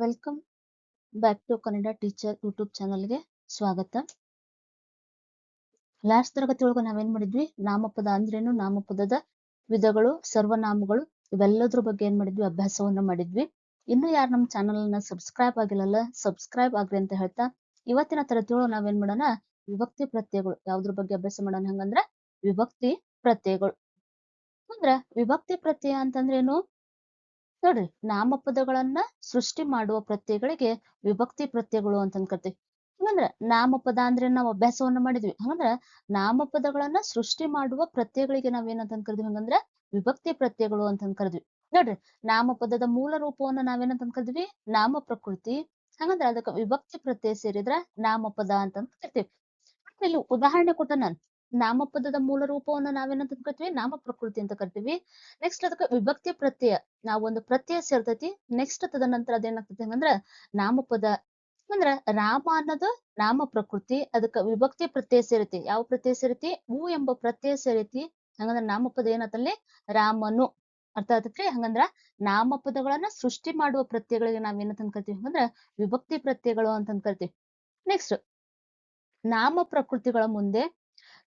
Welcome back to Kannada teacher YouTube ಚಾನಲ್ಗೆ ಸ್ವಾಗತ. Last ತರಗತಿ ಒಳಗೆ ನಾವೇನ್ ಮಾಡಿದ್ವಿ? ನಾಮಪದ ಅಂದ್ರೇನು? ನಾಮಪದದ ವಿಧಗಳು, ಸರ್ವನಾಮಗಳು, ಇವೆಲ್ಲದ್ರ ಬಗ್ಗೆ ಏನ್ ಮಾಡಿದ್ವಿ? ಅಭ್ಯಾಸವನ್ನ ಮಾಡಿದ್ವಿ. ಇನ್ನು ಯಾರು ನಮ್ಮ ಚಾನಲ್ನ ಸಬ್ಸ್ಕ್ರೈಬ್ ಆಗಿಲ್ಲಲ್ಲ ಸಬ್ಸ್ಕ್ರೈಬ್ ಆಗ್ರಿ ಅಂತ ಹೇಳ್ತಾ ಇವತ್ತಿನ ತರಗತಿ ಒಳಗೆ ನಾವೇನ್ ಮಾಡೋಣ? ವಿಭಕ್ತಿ ಪ್ರತ್ಯಯಗಳು. ಯಾವ್ದ್ರ ಬಗ್ಗೆ ಅಭ್ಯಾಸ ಮಾಡೋಣ ಹಂಗಂದ್ರ ವಿಭಕ್ತಿ ಪ್ರತ್ಯಯಗಳು. ಅಂದ್ರ ವಿಭಕ್ತಿ ಪ್ರತ್ಯಯ ಅಂತಂದ್ರೇನು? ನೋಡ್ರಿ ನಾಮಪದಗಳನ್ನ ಸೃಷ್ಟಿ ಮಾಡುವ ಪ್ರತ್ಯಯಗಳಿಗೆ ವಿಭಕ್ತಿ ಪ್ರತ್ಯಯಗಳು ಅಂತ ಅನ್ಕರ್ತೀವಿ ಹಂಗಂದ್ರ ನಾಮಪದ ಅಂದ್ರೆ ನಾವು ಅಭ್ಯಾಸವನ್ನ ಮಾಡಿದ್ವಿ. ಹಂಗಂದ್ರ ನಾಮಪದಗಳನ್ನ ಸೃಷ್ಟಿ ಮಾಡುವ ಪ್ರತ್ಯಯಗಳಿಗೆ ನಾವ್ ಏನಂತ ಕರಿದ್ವಿ ಹಂಗಂದ್ರ ವಿಭಕ್ತಿ ಪ್ರತ್ಯಯಗಳು ಅಂತ ಕರಿದ್ವಿ ನೋಡ್ರಿ, ನಾಮಪದದ ಮೂಲ ರೂಪವನ್ನ ನಾವೇನಂತ ಕರಿದ್ವಿ ನಾಮ ಪ್ರಕೃತಿ. ಹಂಗಂದ್ರ ಅದಕ್ಕೆ ವಿಭಕ್ತಿ ಪ್ರತ್ಯಯ ಸೇರಿದ್ರ ನಾಮಪದ ಅಂತ ಕರಿತೀವಿ ಇಲ್ಲಿ ಉದಾಹರಣೆ ಕೊಟ್ಟ ನಾನು. ನಾಮಪದದ ಮೂಲ ರೂಪವನ್ನ ನಾವೇನಂತ ಕರಿತೀವಿ ನಾಮ ಪ್ರಕೃತಿ ಅಂತ ಕರಿತೀವಿ ನೆಕ್ಸ್ಟ್ ಅದಕ್ಕೆ ವಿಭಕ್ತಿ ಪ್ರತ್ಯಯ. ನಾವು ಒಂದು ಪ್ರತ್ಯಯ ಸೇರ್ತೈತಿ. ನೆಕ್ಸ್ಟ್ ತದನಂತರ ಅದೇನಾಗ್ತೈತಿ ಹಂಗಂದ್ರ ನಾಮಪದ. ಅಂದ್ರ ರಾಮ ಅನ್ನೋದು ನಾಮ ಪ್ರಕೃತಿ ಅದಕ್ಕ ವಿಭಕ್ತಿ ಪ್ರತ್ಯಯ ಸೇರೈತಿ. ಯಾವ ಪ್ರತ್ಯಯ ಸೇರೈತಿ? ಹೂ ಎಂಬ ಪ್ರತ್ಯಯ ಸೇರೈತಿ. ಹಂಗಂದ್ರ ನಾಮಪದ ಏನತ್ತಲ್ಲಿ ರಾಮನು. ಅರ್ಥ ಆತತ್ರಿ? ಹಂಗಂದ್ರ ನಾಮಪದಗಳನ್ನ ಸೃಷ್ಟಿ ಮಾಡುವ ಪ್ರತ್ಯಯಗಳಿಗೆ ನಾವ್ ಏನಂತ ಕರಿತೀವಿ? ಹಂಗಂದ್ರ ವಿಭಕ್ತಿ ಪ್ರತ್ಯಯಗಳು ಅಂತ ಕರಿತೀವಿ. ನೆಕ್ಸ್ಟ್ ನಾಮ ಪ್ರಕೃತಿಗಳ ಮುಂದೆ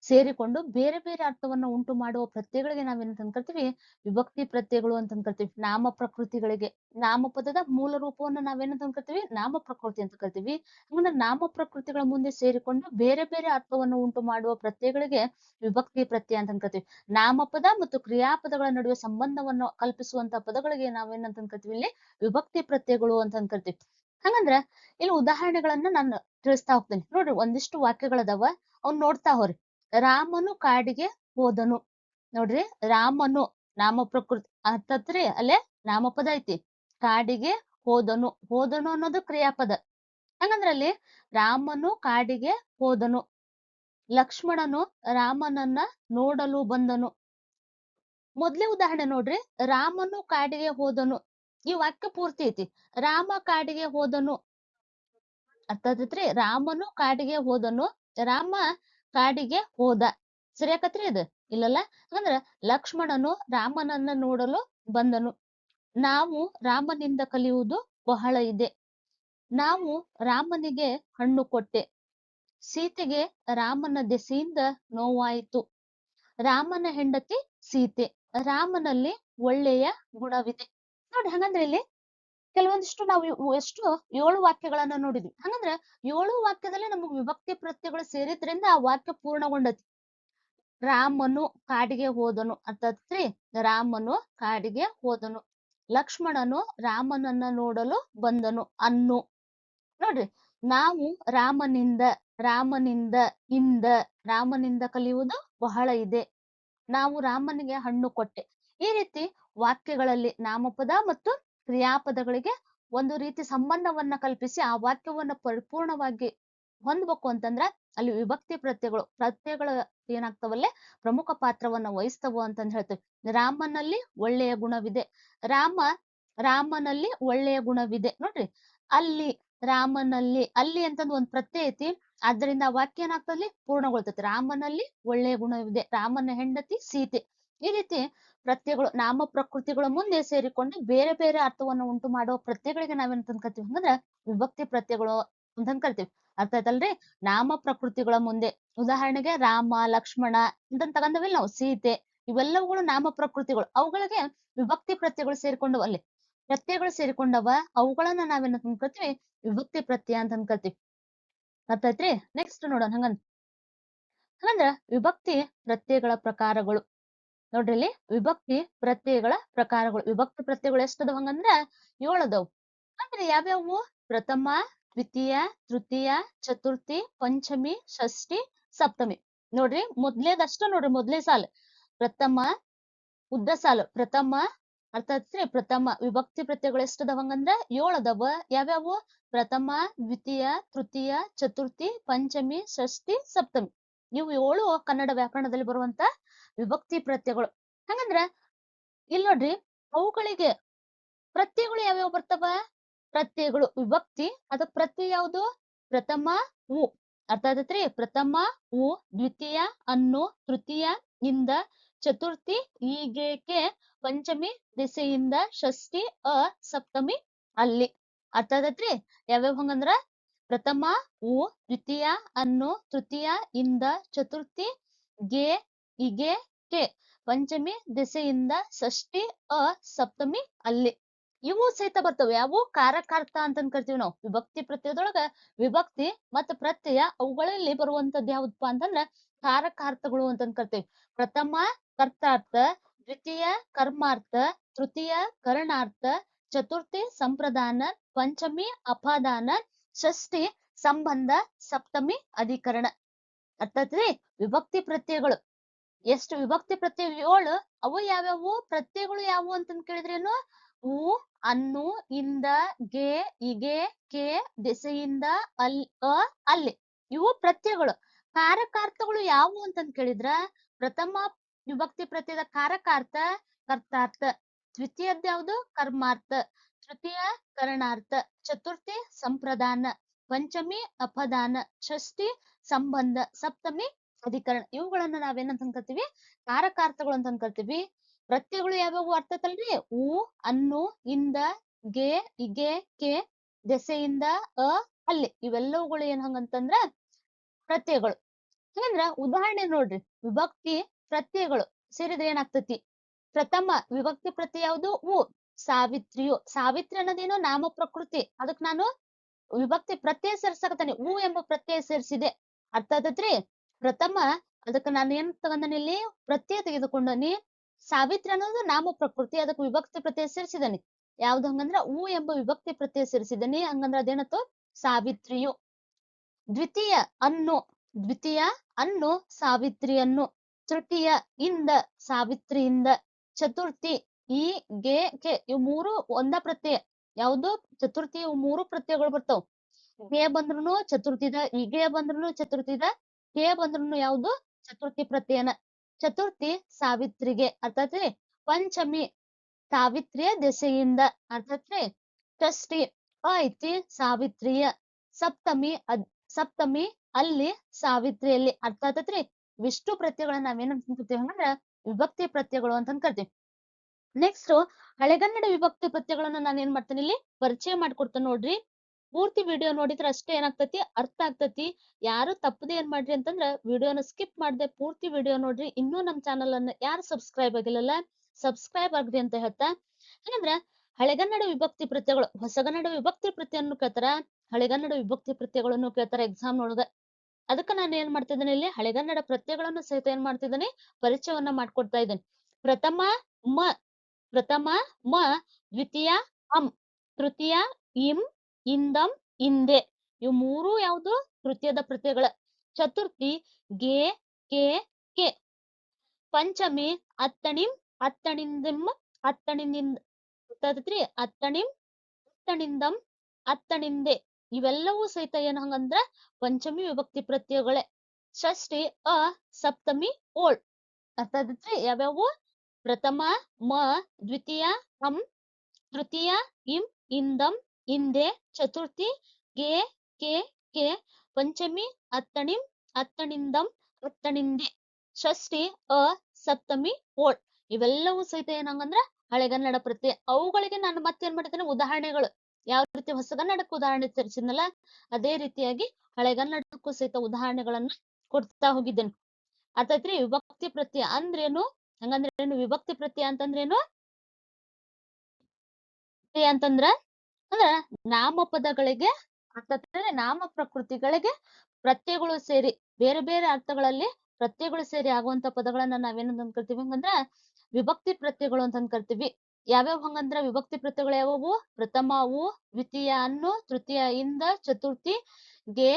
ಸೇರಿಕೊಂಡು ಬೇರೆ ಬೇರೆ ಅರ್ಥವನ್ನ ಉಂಟು ಮಾಡುವ ಪ್ರತ್ಯಯಗಳಿಗೆ ನಾವೇನಂತ ಅನ್ಕೊಳ್ತೀವಿ ವಿಭಕ್ತಿ ಪ್ರತ್ಯಯಗಳು ಅಂತ ಅನ್ಕೊಳ್ತೀವಿ ನಾಮ ಪ್ರಕೃತಿಗಳಿಗೆ. ನಾಮಪದದ ಮೂಲ ರೂಪವನ್ನ ನಾವೇನಂತ ಅನ್ಕೊಳ್ತೀವಿ ನಾಮ ಪ್ರಕೃತಿ ಅಂತ ಕರಿತೀವಿ. ಹಂಗಂದ್ರೆ ನಾಮ ಪ್ರಕೃತಿಗಳ ಮುಂದೆ ಸೇರಿಕೊಂಡು ಬೇರೆ ಬೇರೆ ಅರ್ಥವನ್ನು ಉಂಟು ಮಾಡುವ ಪ್ರತ್ಯಯಗಳಿಗೆ ವಿಭಕ್ತಿ ಪ್ರತ್ಯಯ ಅಂತ ಕರಿತೀವಿ ನಾಮಪದ ಮತ್ತು ಕ್ರಿಯಾಪದಗಳ ನಡುವೆ ಸಂಬಂಧವನ್ನು ಕಲ್ಪಿಸುವಂತ ಪದಗಳಿಗೆ ನಾವೇನಂತ ಅನ್ಕೊಳ್ತೀವಿ ಇಲ್ಲಿ ವಿಭಕ್ತಿ ಪ್ರತ್ಯಯಗಳು ಅಂತ ಅನ್ಕೊಳ್ತೀವಿ ಹಂಗಂದ್ರ ಇಲ್ಲಿ ಉದಾಹರಣೆಗಳನ್ನ ನಾನು ತಿಳಿಸ್ತಾ ಹೋಗ್ತೇನೆ. ನೋಡ್ರಿ ಒಂದಿಷ್ಟು ವಾಕ್ಯಗಳದಾವ, ಅವ್ನ ನೋಡ್ತಾ ಹೋರಿ ರಾಮನು ಕಾಡಿಗೆ ಹೋದನು. ನೋಡ್ರಿ, ರಾಮನು ನಾಮ ಪ್ರಕೃತಿ ಅಂತತ್ರಿ ಅಲ್ಲೇ ನಾಮಪದ ಐತಿ. ಕಾಡಿಗೆ ಹೋದನು. ಹೋದನು ಅನ್ನೋದು ಕ್ರಿಯಾಪದ. ಹಂಗಂದ್ರಲ್ಲಿ ರಾಮನು ಕಾಡಿಗೆ ಹೋದನು. ಲಕ್ಷ್ಮಣನು ರಾಮನನ್ನ ನೋಡಲು ಬಂದನು. ಮೊದ್ಲೇ ಉದಾಹರಣೆ ನೋಡ್ರಿ, ರಾಮನು ಕಾಡಿಗೆ ಹೋದನು. ಈ ವಾಕ್ಯ ಪೂರ್ತಿ ಐತಿ. ರಾಮ ಕಾಡಿಗೆ ಹೋದನು. ಅರ್ಥ ರಾಮನು ಕಾಡಿಗೆ ಹೋದನು. ರಾಮ ಕಾಡಿಗೆ ಹೋದ. ಸರಿ ಆಕತ್ರಿ ಇದು ಇಲ್ಲಲ್ಲ? ಅಂದ್ರ ಲಕ್ಷ್ಮಣನು ರಾಮನನ್ನ ನೋಡಲು ಬಂದನು. ನಾವು ರಾಮನಿಂದ ಕಲಿಯುವುದು ಬಹಳ ಇದೆ. ನಾವು ರಾಮನಿಗೆ ಹಣ್ಣು ಕೊಟ್ಟೆ. ಸೀತೆಗೆ ರಾಮನ ದೆಸೆಯಿಂದ ನೋವಾಯಿತು. ರಾಮನ ಹೆಂಡತಿ ಸೀತೆ. ರಾಮನಲ್ಲಿ ಒಳ್ಳೆಯ ಗುಣವಿದೆ. ನೋಡಿ ಹಂಗಂದ್ರೆ ಇಲ್ಲಿ ಕೆಲವೊಂದಿಷ್ಟು ನಾವು ಎಷ್ಟು ಏಳು ವಾಕ್ಯಗಳನ್ನ ನೋಡಿದ್ವಿ. ಹಂಗಂದ್ರ ಏಳು ವಾಕ್ಯದಲ್ಲಿ ನಮಗ್ ವಿಭಕ್ತಿ ಪ್ರತ್ಯಗಳು ಸೇರಿದ್ರಿಂದ ಆ ವಾಕ್ಯ ಪೂರ್ಣಗೊಂಡತಿ. ರಾಮನು ಕಾಡಿಗೆ ಹೋದನು ಅಂತತ್ರಿ. ರಾಮನು ಕಾಡಿಗೆ ಹೋದನು. ಲಕ್ಷ್ಮಣನು ರಾಮನನ್ನ ನೋಡಲು ಬಂದನು ಅನ್ನು. ನೋಡ್ರಿ, ನಾವು ರಾಮನಿಂದ ರಾಮನಿಂದ ಇಂದ, ರಾಮನಿಂದ ಕಲಿಯುವುದು ಬಹಳ ಇದೆ. ನಾವು ರಾಮನಿಗೆ ಹಣ್ಣು ಕೊಟ್ಟೆ. ಈ ರೀತಿ ವಾಕ್ಯಗಳಲ್ಲಿ ನಾಮಪದ ಮತ್ತು ಕ್ರಿಯಾಪದಗಳಿಗೆ ಒಂದು ರೀತಿ ಸಂಬಂಧವನ್ನ ಕಲ್ಪಿಸಿ ಆ ವಾಕ್ಯವನ್ನ ಪರಿಪೂರ್ಣವಾಗಿ ಹೊಂದ್ಬೇಕು ಅಂತಂದ್ರೆ ಅಲ್ಲಿ ವಿಭಕ್ತಿ ಪ್ರತ್ಯಗಳು ಪ್ರತ್ಯಗಳು ಏನಾಗ್ತಾವಲ್ಲೇ? ಪ್ರಮುಖ ಪಾತ್ರವನ್ನ ವಹಿಸ್ತವು ಅಂತಂದ್ ಹೇಳ್ತೇವೆ. ರಾಮನಲ್ಲಿ ಒಳ್ಳೆಯ ಗುಣವಿದೆ. ರಾಮ, ರಾಮನಲ್ಲಿ ಒಳ್ಳೆಯ ಗುಣವಿದೆ. ನೋಡ್ರಿ, ಅಲ್ಲಿ, ರಾಮನಲ್ಲಿ, ಅಲ್ಲಿ ಅಂತಂದ್ ಒಂದ್ ಪ್ರತ್ಯಯ ಐತಿ. ಆದ್ದರಿಂದ ಆ ವಾಕ್ಯ ಏನಾಗ್ತದಲ್ಲಿ ಪೂರ್ಣಗೊಳ್ತೈತಿ. ರಾಮನಲ್ಲಿ ಒಳ್ಳೆಯ ಗುಣವಿದೆ. ರಾಮನ ಹೆಂಡತಿ ಸೀತೆ. ಈ ರೀತಿ ಪ್ರತ್ಯಗಳು, ನಾಮ ಪ್ರಕೃತಿಗಳ ಮುಂದೆ ಸೇರಿಕೊಂಡು ಬೇರೆ ಬೇರೆ ಅರ್ಥವನ್ನು ಉಂಟು ಮಾಡುವ ಪ್ರತ್ಯಗಳಿಗೆ ನಾವೇನ್ ಕರಿತೀವಿ ಅಂದ್ರೆ ವಿಭಕ್ತಿ ಪ್ರತ್ಯಗಳು ಅಂತಂದ್ ಕರಿತೀವಿ ಅರ್ಥ ಆಯ್ತಲ್ರಿ? ನಾಮ ಪ್ರಕೃತಿಗಳ ಮುಂದೆ. ಉದಾಹರಣೆಗೆ ರಾಮ, ಲಕ್ಷ್ಮಣ ಅಂತ ತಗೊಂಡವಿಲ್ಲ ನಾವು ಸೀತೆ ಇವೆಲ್ಲವುಗಳು ನಾಮ ಪ್ರಕೃತಿಗಳು. ಅವುಗಳಿಗೆ ವಿಭಕ್ತಿ ಪ್ರತ್ಯಗಳು ಸೇರಿಕೊಂಡವು ಅಲ್ಲಿ. ಪ್ರತ್ಯಗಳು ಸೇರಿಕೊಂಡವ ಅವುಗಳನ್ನ ನಾವೇನ್ ಕರಿತೀವಿ ವಿಭಕ್ತಿ ಪ್ರತ್ಯಯ ಅಂತ ಅನ್ಕರಿತೀವಿ ಅರ್ಥ ಆಯ್ತ್ರಿ? ನೆಕ್ಸ್ಟ್ ನೋಡೋಣ ಹಂಗಂದ್ರ. ಹಂಗಂದ್ರ ವಿಭಕ್ತಿ ಪ್ರತ್ಯಯಗಳ ಪ್ರಕಾರಗಳು. ನೋಡ್ರಿ ಇಲ್ಲಿ ವಿಭಕ್ತಿ ಪ್ರತ್ಯಯಗಳ ಪ್ರಕಾರಗಳು. ವಿಭಕ್ತಿ ಪ್ರತ್ಯಯಗಳು ಎಷ್ಟದವ ಹಂಗಂದ್ರ ಏಳದವು ಅಂದ್ರೆ ಯಾವ್ಯಾವು? ಪ್ರಥಮ, ದ್ವಿತೀಯ, ತೃತೀಯ, ಚತುರ್ಥಿ, ಪಂಚಮಿ, ಷಷ್ಠಿ, ಸಪ್ತಮಿ. ನೋಡ್ರಿ ಮೊದ್ಲೇದಷ್ಟ ನೋಡ್ರಿ ಮೊದ್ಲೇ ಸಾಲು. ಪ್ರಥಮ, ಉದ್ದ ಸಾಲು. ಪ್ರಥಮ ಅರ್ಥಾತ್ರಿ ಪ್ರಥಮ. ವಿಭಕ್ತಿ ಪ್ರತ್ಯಯಗಳು ಎಷ್ಟದವ ಹಂಗಂದ್ರ ಏಳದವ ಯಾವ್ಯಾವು? ಪ್ರಥಮ, ದ್ವಿತೀಯ, ತೃತೀಯ, ಚತುರ್ಥಿ, ಪಂಚಮಿ, ಷಷ್ಠಿ, ಸಪ್ತಮಿ. ಇವು ಏಳು ಕನ್ನಡ ವ್ಯಾಕರಣದಲ್ಲಿ ಬರುವಂತ ವಿಭಕ್ತಿ ಪ್ರತ್ಯಗಳು ಹಂಗಂದ್ರ, ಇಲ್ ನೋಡ್ರಿ ಅವುಗಳಿಗೆ ಪ್ರತ್ಯಯಗಳು ಯಾವ್ಯಾವ ಬರ್ತಾವ? ಪ್ರತ್ಯಯಗಳು ವಿಭಕ್ತಿ, ಅದ ಪ್ರತ್ಯ ಯಾವುದು? ಪ್ರಥಮ ಉ ಅರ್ಥ ಆತೈತ್ರಿ ಪ್ರಥಮ ಉ ದ್ವಿತೀಯ, ಅನ್ನು, ತೃತೀಯ, ಇಂದ, ಚತುರ್ಥಿ, ಈಗೇಕೆ, ಪಂಚಮಿ, ದಿಸೆಯಿಂದ, ಷಷ್ಠಿ, ಅ, ಸಪ್ತಮಿ, ಅಲ್ಲಿ. ಅರ್ಥ ಆಗೈತ್ರಿ ಯಾವ್ಯಾವ ಹಂಗಂದ್ರ? ಪ್ರಥಮ ಉ ದ್ವಿತೀಯ, ಅನ್ನು, ತೃತೀಯ, ಇಂದ, ಚತುರ್ಥಿ, ಗೆ ಇಗೆ ಕೆ. ಪಂಚಮಿ ದೆಸೆಯಿಂದ ಷಷ್ಠಿ, ಅ. ಸಪ್ತಮಿ ಅಲ್ಲಿ. ಇವು ಸಹಿತ ಬರ್ತವೆ. ಯಾವು ಕಾರಕಾರ್ಥ ಅಂತ ಕರಿತೀವಿ ನಾವು. ವಿಭಕ್ತಿ ಪ್ರತ್ಯಯದೊಳಗ ವಿಭಕ್ತಿ ಮತ್ತು ಪ್ರತ್ಯಯ ಅವುಗಳಲ್ಲಿ ಬರುವಂತದ್ದು ಯಾವ್ದಪ್ಪ ಅಂತಂದ್ರ ಕಾರಕಾರ್ಥಗಳು ಅಂತ ಕರಿತೀವಿ. ಪ್ರಥಮ ಕರ್ತಾರ್ಥ, ದ್ವಿತೀಯ ಕರ್ಮಾರ್ಥ, ತೃತೀಯ ಕರಣಾರ್ಥ, ಚತುರ್ಥಿ ಸಂಪ್ರದಾನ, ಪಂಚಮಿ ಅಪಾದಾನ, ಷಷ್ಠಿ ಸಂಬಂಧ, ಸಪ್ತಮಿ ಅಧಿಕರಣ. ಅರ್ಥಾತ್ರಿ ವಿಭಕ್ತಿ ಪ್ರತ್ಯಯಗಳು. ಎಷ್ಟು ವಿಭಕ್ತಿ ಪ್ರತ್ಯಯ ಏಳು, ಅವು ಯಾವ್ಯಾವು, ಪ್ರತ್ಯಯಗಳು ಯಾವುವು ಅಂತಂದ್ ಕೇಳಿದ್ರೇನು ಉ ಅನ್ನು, ಇಂದ, ಗೆ, ಇಗೆ, ಕೆ, ದೆಸೆಯಿಂದ, ಅಲ್, ಅ, ಅಲ್ಲಿ. ಇವು ಪ್ರತ್ಯಯಗಳು. ಕಾರಕಾರ್ಥಗಳು ಯಾವುವು ಅಂತಂದ್ ಕೇಳಿದ್ರ? ಪ್ರಥಮ ವಿಭಕ್ತಿ ಪ್ರತ್ಯಯದ ಕಾರಕಾರ್ಥ, ಕರ್ತಾರ್ಥ. ದ್ವಿತೀಯದ ಯಾವುದು? ಕರ್ಮಾರ್ಥ. ತೃತೀಯ, ಕರಣಾರ್ಥ. ಚತುರ್ಥಿ, ಸಂಪ್ರದಾನ. ಪಂಚಮಿ, ಅಪದಾನ. ಷಷ್ಠಿ, ಸಂಬಂಧ. ಸಪ್ತಮಿ ಅಧಿಕರಣ. ಇವುಗಳನ್ನ ನಾವೇನಂತ ಅನ್ಕೋತೀವಿ ಕಾರಕಾರ್ಥಗಳು ಅಂತ ಅನ್ಕೋತೀವಿ ಪ್ರತ್ಯಯಗಳು ಯಾವ್ಯಾವ ಅರ್ಥ ಊ ಉ, ಅನ್ನು, ಇಂದ, ಗೆ, ಇಗೆ, ಕೆ, ದೆಸೆಯಿಂದ, ಅ, ಅಲ್ಲಿ. ಇವೆಲ್ಲವುಗಳು ಏನ್ ಹಂಗಂತಂದ್ರ ಪ್ರತ್ಯಯಗಳು. ಹಂಗಂದ್ರ ಉದಾಹರಣೆ ನೋಡ್ರಿ. ವಿಭಕ್ತಿ, ಪ್ರತ್ಯಯಗಳು. ಸೇರಿದ್ರೆ ಏನಾಗ್ತತಿ? ಪ್ರಥಮ ವಿಭಕ್ತಿ ಪ್ರತ್ಯಯ ಯಾವುದು? ಉ, ಸಾವಿತ್ರಿಯು. ಸಾವಿತ್ರಿ ಅನ್ನೋದೇನು? ನಾಮ, ಪ್ರಕೃತಿ. ಅದಕ್ ನಾನು ವಿಭಕ್ತಿ ಪ್ರತ್ಯಯ ಸೇರ್ಸಕತ್ತಾನೆ. ಉ ಎಂಬ ಪ್ರತ್ಯಯ ಸೇರಿಸಿದೆ. ಅರ್ಥ ಆತತ್ರಿ? ಪ್ರಥಮ ಅದಕ್ಕ ನಾನು ಏನ್ ತಗೊಂಡನ ಇಲ್ಲಿ? ಪ್ರತ್ಯಯ ತೆಗೆದುಕೊಂಡನಿ. ಸಾವಿತ್ರಿ ಅನ್ನೋದು ನಾಮ ಪ್ರಕೃತಿ, ಅದಕ್ಕೆ ವಿಭಕ್ತಿ ಪ್ರತ್ಯಯ ಸೇರಿಸಿದನಿ ಯಾವ್ದು ಹಂಗಂದ್ರ ಉ ಎಂಬ ವಿಭಕ್ತಿ ಪ್ರತ್ಯಯ ಸೇರಿಸಿದನಿ ಹಂಗಂದ್ರ ಅದೇನತ್ತು ಸಾವಿತ್ರಿಯು. ದ್ವಿತೀಯ ಅನ್ನು ದ್ವಿತೀಯ ಅನ್ನು ಸಾವಿತ್ರಿಯನ್ನು ತೃತೀಯ ಇಂದ, ಸಾವಿತ್ರಿಯಿಂದ. ಚತುರ್ಥಿ ಈ, ಗೆ, ಕೆ ಇವು ಮೂರು ಒಂದ ಪ್ರತ್ಯಯ. ಯಾವ್ದು? ಚತುರ್ಥಿ ಇವು ಮೂರು ಪ್ರತ್ಯಯಗಳು ಬರ್ತಾವ. ಗೆ ಬಂದ್ರುನು ಚತುರ್ಥಿದ ಇಗೆ ಬಂದ್ರುನು ಚತುರ್ಥಿದ ಕೆ ಬಂದ್ರುನು ಯಾವ್ದು? ಚತುರ್ಥಿ ಪ್ರತ್ಯಯನ ಚತುರ್ಥಿ ಸಾವಿತ್ರಿಗೆ ಅರ್ಥಾತ್ರಿ ಪಂಚಮಿ ಸಾವಿತ್ರಿಯ ದೆಸೆಯಿಂದ ಅರ್ಥಾತ್ರಿ ಷಷ್ಠಿ ಐತಿ ಸಾವಿತ್ರಿಯ ಸಪ್ತಮಿ ಅದ್, ಸಪ್ತಮಿ ಅಲ್ಲಿ ಸಾವಿತ್ರಿಯಲ್ಲಿ ಅರ್ಥ ಆತತ್ರಿ ವಿಷ್ಣು ಪ್ರತ್ಯಗಳನ್ನ ನಾವೇನಂತ ಕರಿತೀವಿ ಅಂದ್ರ ವಿಭಕ್ತಿ ಪ್ರತ್ಯಗಳು ಅಂತ ಕರಿತೀವಿ. ನೆಕ್ಸ್ಟ್ ಹಳೆಗನ್ನಡ ವಿಭಕ್ತಿ ಪ್ರತ್ಯಗಳನ್ನ ನಾನು ಏನ್ ಮಾಡ್ತೇನೆ ಇಲ್ಲಿ? ಪರಿಚಯ ಮಾಡ್ಕೊಡ್ತೇನೆ ನೋಡ್ರಿ. ಪೂರ್ತಿ ವಿಡಿಯೋ ನೋಡಿದ್ರೆ ಅಷ್ಟೇ ಏನಾಗ್ತತಿ? ಅರ್ಥ ಆಗ್ತತಿ. ಯಾರು ತಪ್ಪದೆ ಏನ್ ಮಾಡ್ರಿ ಅಂತಂದ್ರ ವಿಡಿಯೋನ ಸ್ಕಿಪ್ ಮಾಡದೆ ಪೂರ್ತಿ ವಿಡಿಯೋ ನೋಡ್ರಿ. ಇನ್ನೂ ನಮ್ ಚಾನಲ್ ಅನ್ನ ಯಾರು ಸಬ್ಸ್ಕ್ರೈಬ್ ಆಗಿಲ್ಲಲ್ಲ ಸಬ್ಸ್ಕ್ರೈಬ್ ಆಗ್ರಿ ಅಂತ ಹೇಳ್ತಾ. ಏನಂದ್ರ ಹಳೆಗನ್ನಡ ವಿಭಕ್ತಿ ಪ್ರತ್ಯಗಳು ಹೊಸಗನ್ನಡ ವಿಭಕ್ತಿ ಪ್ರತ್ಯವನ್ನು ಕೇಳ್ತಾರ. ಹಳೆಗನ್ನಡ ವಿಭಕ್ತಿ ಪ್ರತ್ಯಗಳನ್ನು ಕೇಳ್ತಾರ ಎಕ್ಸಾಮ್ ಒಳಗ ಅದಕ್ಕ ನಾನು ಏನ್ ಮಾಡ್ತಿದ್ದೇನೆ ಇಲ್ಲಿ? ಹಳೆಗನ್ನಡ ಪ್ರತ್ಯಗಳನ್ನು ಸಹಿತ ಏನ್ ಮಾಡ್ತಿದ್ದೇನೆ? ಪರಿಚಯವನ್ನ ಮಾಡ್ಕೊಡ್ತಾ ಇದ್ದೇನೆ. ಪ್ರಥಮ, ಮ ಪ್ರಥಮ, ಮ, ದ್ವಿತೀಯ, ಅಂ, ತೃತೀಯ, ಇಂ ಇಂದಂ ಇಂದೆ. ಇವು ಮೂರು ಯಾವುದು? ತೃತೀಯದ ಪ್ರತ್ಯಯಗಳ. ಚತುರ್ಥಿ, ಗೆ, ಕೆ ಕೆ. ಪಂಚಮಿ, ಅತ್ತಣಿಂ, ಅತ್ತಣಿಂದಿಂ, ಅತ್ತಣಿಂದಿಂದ ಅತ್ತಣಿಂ, ಅತ್ತಣಿಂದಂ, ಅತ್ತಣಿಂದೆ. ಇವೆಲ್ಲವೂ ಸಹಿತ ಏನ್ ಹಂಗಂದ್ರ ಪಂಚಮಿ ವಿಭಕ್ತಿ ಪ್ರತ್ಯಯಗಳೇ. ಷಷ್ಠಿ, ಅ, ಸಪ್ತಮಿ, ಓಳ್. ಅರ್ಥ ಯಾವ್ಯಾವು? ಪ್ರಥಮ, ಮ, ದ್ವಿತೀಯ ಅಂ ತೃತೀಯ, ಇಂ, ಇಂದಂ ಇಂದೆ ಚತುರ್ಥಿ ಗೆ ಕೆ ಕೆ ಪಂಚಮಿ ಅತ್ತಣಿಂ ಅತ್ತಣಿಂದಂ ಅತ್ತಣಿಂದೆ ಷಷ್ಠಿ ಅ ಸಪ್ತಮಿ ಓಳ್ ಇವೆಲ್ಲವೂ ಸಹಿತ ಏನಂಗಂದ್ರ ಹಳೆಗನ್ನಡ ಪ್ರತಿ ಅವುಗಳಿಗೆ ನಾನು ಮತ್ತೇನ್ ಮಾಡಿದ್ದೇನೆ ಉದಾಹರಣೆಗಳು. ಯಾವ ರೀತಿ ಹೊಸಗನ್ನಡಕ್ಕೆ ಉದಾಹರಣೆ ತರಿಸಿದ್ನಲ್ಲ ಅದೇ ರೀತಿಯಾಗಿ ಹಳೆಗನ್ನಡಕ್ಕೂ ಸಹಿತ ಉದಾಹರಣೆಗಳನ್ನ ಕೊಡ್ತಾ ಹೋಗಿದ್ದೇನೆ. ಅರ್ಥೈತ್ರಿ ವಿಭಕ್ತಿ ಪ್ರತ್ಯಯ ಅಂದ್ರೇನು? ಹಂಗಂದ್ರೆ ಏನು ವಿಭಕ್ತಿ ಪ್ರತ್ಯಯ ಅಂತಂದ್ರೇನು? ಅಂತಂದ್ರ ಅಂದ್ರ ನಾಮಪದಗಳಿಗೆ ಅರ್ಥಾತ್ ನಾಮ ಪ್ರಕೃತಿಗಳಿಗೆ ಪ್ರತ್ಯಯಗಳು ಸೇರಿ ಬೇರೆ ಬೇರೆ ಅರ್ಥಗಳಲ್ಲಿ ಪ್ರತ್ಯಗಳು ಸೇರಿ ಆಗುವಂತ ಪದಗಳನ್ನ ನಾವೇನಂತ ಅನ್ಕೊಳ್ತೀವಿ ಹಂಗಂದ್ರ ವಿಭಕ್ತಿ ಪ್ರತ್ಯಗಳು ಅಂತ ಅನ್ಕೊಳ್ತೀವಿ. ಯಾವ್ಯಾವ ಹಂಗಂದ್ರ ವಿಭಕ್ತಿ ಪ್ರತ್ಯಗಳು ಯಾವವು? ಪ್ರಥಮ ಉ ದ್ವಿತೀಯ ಅನ್ನು, ತೃತೀಯ ಇಂದ, ಚತುರ್ಥಿ ಗೆ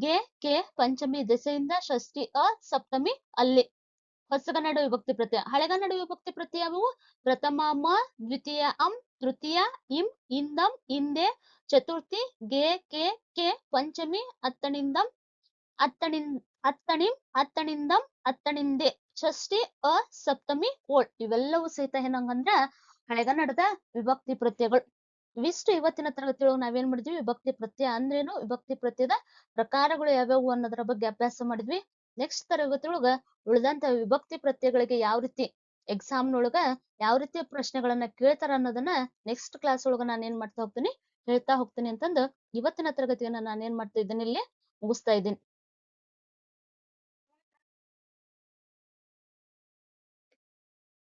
ಗೆ, ಕೆ, ಪಂಚಮಿ ದೆಸೆಯಿಂದ, ಷಷ್ಠಿ, ಅ, ಸಪ್ತಮಿ, ಅಲ್ಲಿ. ಹೊಸಗನ್ನಡ ವಿಭಕ್ತಿ ಪ್ರತ್ಯಯ. ಹಳೆಗನ್ನಡ ವಿಭಕ್ತಿ ಪ್ರತ್ಯಯ ಯಾವುವು? ಪ್ರಥಮ ಮ, ದ್ವಿತೀಯ ಅಂ ತೃತೀಯ ಇಂ ಇಂದಂ ಹಿಂದೆ ಚತುರ್ಥಿ ಗೆ ಕೆ ಕೆ ಪಂಚಮಿ ಅತ್ತಣಿಂದಂ ಅತ್ತಣಿಂ ಅತ್ತಣಿಂ ಅತ್ತಣಿಂದಂ ಅತ್ತಣಿಂದೆ ಷಷ್ಠಿ ಅ ಸಪ್ತಮಿ ಓಳ್ ಇವೆಲ್ಲವೂ ಸಹಿತ ಏನಂಗಂದ್ರ ಹಳೆಗನ್ನಡದ ವಿಭಕ್ತಿ ಪ್ರತ್ಯಗಳು ಇವಿಷ್ಟು ಇವತ್ತಿನ ತರಗತಿಯೊಳಗೆ ನಾವೇನ್ ಮಾಡಿದ್ವಿ? ವಿಭಕ್ತಿ ಪ್ರತ್ಯಯ ಅಂದ್ರೇನು? ವಿಭಕ್ತಿ ಪ್ರತ್ಯಯದ ಪ್ರಕಾರಗಳು ಯಾವ್ಯಾವು ಅನ್ನೋದ್ರ ಬಗ್ಗೆ ಅಭ್ಯಾಸ ಮಾಡಿದ್ವಿ. ನೆಕ್ಸ್ಟ್ ಒಳಗ ಉಳಿದಂತ ವಿಭಕ್ತಿ ಪ್ರತ್ಯಯಗಳಿಗೆ ಯಾವ ರೀತಿ ಎಕ್ಸಾಮ್ ನೊಳಗ ಯಾವ ರೀತಿ ಪ್ರಶ್ನೆಗಳನ್ನ ಕೇಳ್ತಾರ ಅನ್ನೋದನ್ನ ನೆಕ್ಸ್ಟ್ ಕ್ಲಾಸ್ ಒಳಗ ನಾನು ಏನ್ ಮಾಡ್ತಾ ಹೋಗ್ತೀನಿ, ಹೇಳ್ತಾ ಹೋಗ್ತೀನಿ ಅಂತಂದು ಇವತ್ತಿನ ತರಗತಿಯನ್ನ ನಾನೇನ್ ಮಾಡ್ತಾ ಇದ್ದೀನಿ ಇಲ್ಲಿ ಮುಗಿಸ್ತಾ ಇದ್ದೀನಿ.